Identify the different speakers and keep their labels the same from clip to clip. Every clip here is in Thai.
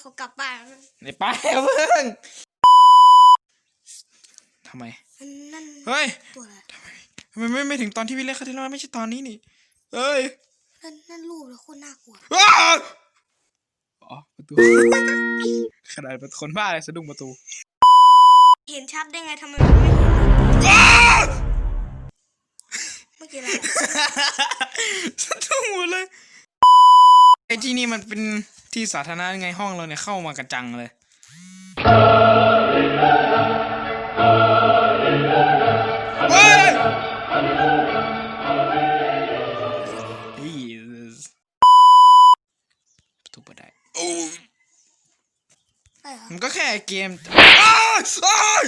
Speaker 1: เขากลับบ้าน
Speaker 2: ในป้ายเพิ่งทำไม
Speaker 1: นั่นนั่น
Speaker 2: เฮ้ย
Speaker 1: ตัวอะไร
Speaker 2: ทำไมไม่ไม่ถึงตอนที่พี่เล่นครั้งที่แล้วไม่ใช่ตอนนี้นี่เฮ้ย
Speaker 1: นั่นนั่นรูปแล้วโคตรน่ากลัว
Speaker 2: อ้าวอ๋อประตูขนาดเป็นคนบ้าเลยสะดุ้งประตู
Speaker 1: เห็นชัดได้ไงทำไมมันไม่เห็น
Speaker 2: อ้าว
Speaker 1: เมื่อกี้อะไร
Speaker 2: สะดุ้งหมดเลยไอ้ที่นี่มันเป็น ที่สาธารณะไงห้องเราเนี่ยเข้ามากระจังเลยเฮ้ย Jesus ประตูเปิดได้โอ้ย
Speaker 1: อะไรเหรอ
Speaker 2: มันก็แค่เกมอ้าวอ้าว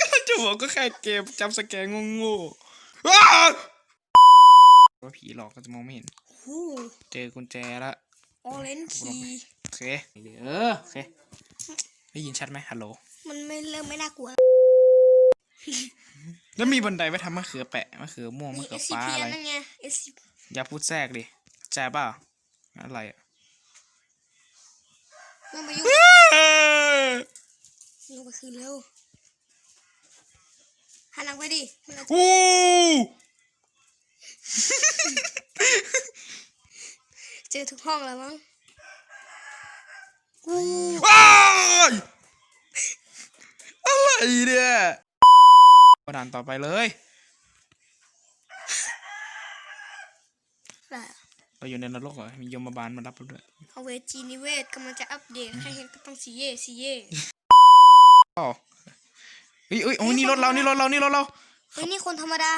Speaker 2: ก็จะบอกก็แค่เกมจำสแกนโง่ๆอ้า วว่าผีหลอกก็จะมองไม่เห็น
Speaker 1: หู
Speaker 2: เจอกุญแจละ
Speaker 1: ออเรนคี
Speaker 2: โอเคเออโอเคได้ยินชัดไหมฮัลโหล
Speaker 1: มันไม่เริ่มไม่น่ากลัว
Speaker 2: แล้วมีบันไดไว้ทำมะเขือแปะมะเขือม่วง
Speaker 1: มี
Speaker 2: มะเขือ
Speaker 1: SCP
Speaker 2: ฟ้าอะไร
Speaker 1: นั่นไง SCP
Speaker 2: อย่าพูดแทรกดิแจ๊บเปล่าอะไรอะ
Speaker 1: มึงไปยุ่งลงไปคืนเร็วหันหลังไปดิมันอาจจะ
Speaker 2: อู้
Speaker 1: เจอทุกห้องแล้วมั้งกู
Speaker 2: ว้ายอะไรเนี่ยกระดานต่อไปเลย
Speaker 1: อะไรอะ
Speaker 2: เราอยู่ในนรกเหรอ มียมบาลมารับเราด้วย
Speaker 1: เอาเวจีนิเวศกำลังจะอัปเดตให้เห็นก็ต้องซีเย่ซีเย่
Speaker 2: อ้าวเฮ้ยเอ้ยโอ้ยนี่รถเรา นี่รถเรา นี่รถเรา
Speaker 1: เฮ้ยนี่คนธรรมดา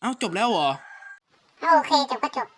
Speaker 2: เอ้าจบแล้วเหรอ
Speaker 3: โอเค จบก็จบ